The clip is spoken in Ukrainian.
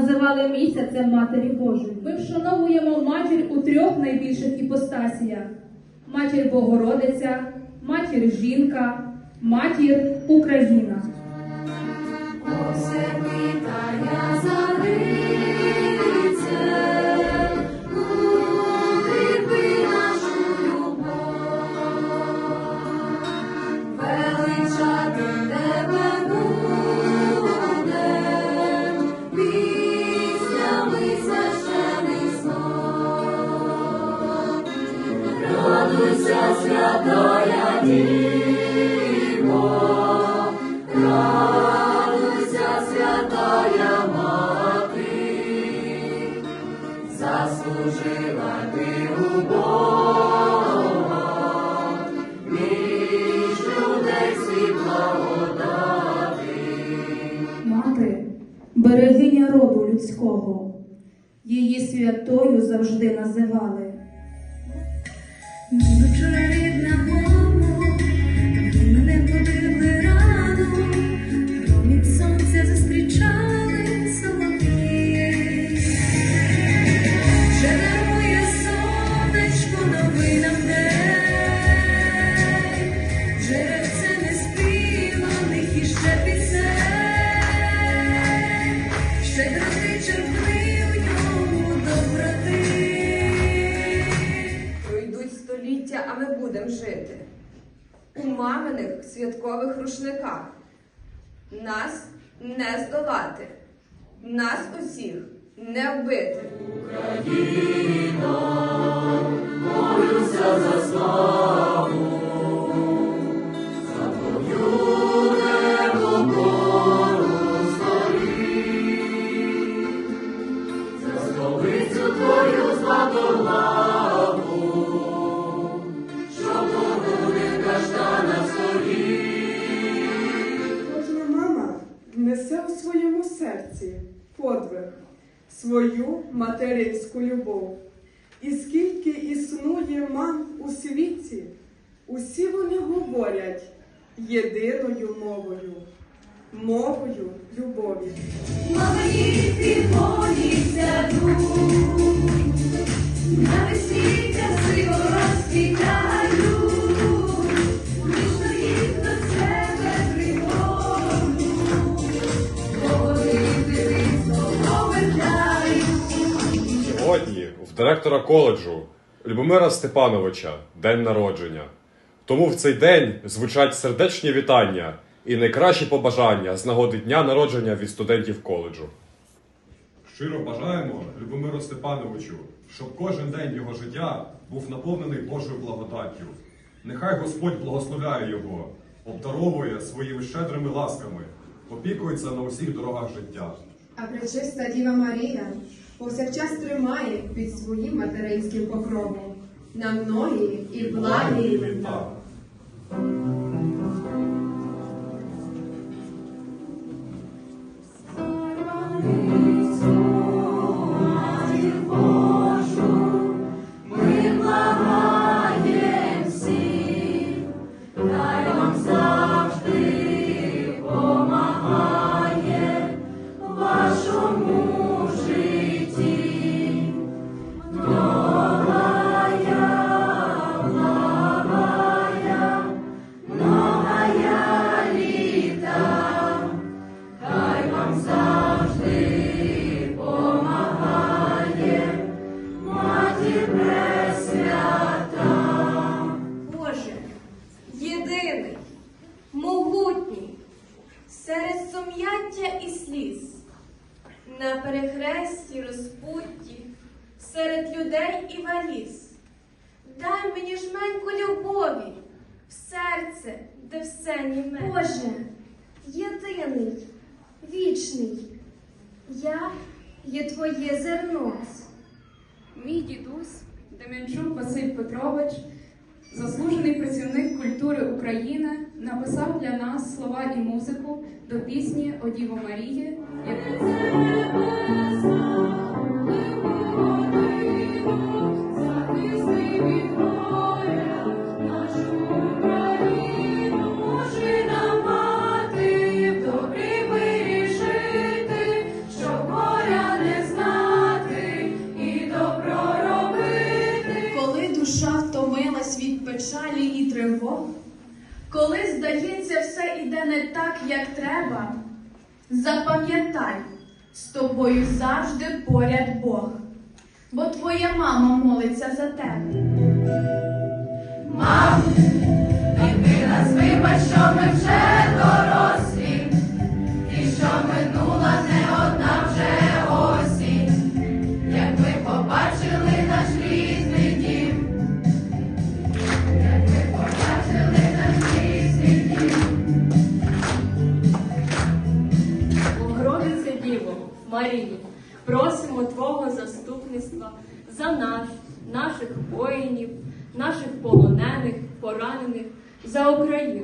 називали місяцем Матері Божої. Ми вшановуємо матір у трьох найбільших іпостасіях: матір Богородиця, матір жінка, матір Україна. Осе питання зариться, святая Діво, Радуйся, святая мати, заслужила ти у Бога, між людей світ благодати. Мати, берегиня роду людського, її святою завжди називали. Століття, а ми будемо жити у маминих святкових рушниках. Нас не здолати, нас усіх не вбити. Столицю твою серці подвиг, свою материнську любов. І скільки існує мам у світі, усі вони говорять єдиною мовою, мовою любові. Мама їх моліться дух, директора коледжу Любомира Степановича день народження. Тому в цей день звучать сердечні вітання і найкращі побажання з нагоди дня народження від студентів коледжу. Щиро бажаємо Любомиру Степановичу, щоб кожен день його життя був наповнений Божою благодаттю. Нехай Господь благословляє його, обдаровує своїми щедрими ласками, опікується на усіх дорогах життя. А пречиста Діва Марія повсякчас тримає під своїм материнським покровом на многії і благі літа. Єдиний, могутній, серед сум'яття і сліз, на перехресті розпутті, серед людей і валіз. Дай мені жменьку любові в серце, де все німе. Боже, єдиний, вічний, я є твоє зерно. Мій дідусь Дем'янчук Василь Петрович, заслужений працівник культури України, написав для нас слова і музику до пісні «О Діво Марії, яку Коли здається, все іде не так, як треба, запам'ятай, з тобою завжди поряд Бог, бо твоя мама молиться за тебе. Мам, і ти нас вибач, що ми вже Марії, просимо Твого заступництва за нас, наших воїнів, наших полонених, поранених, за Україну.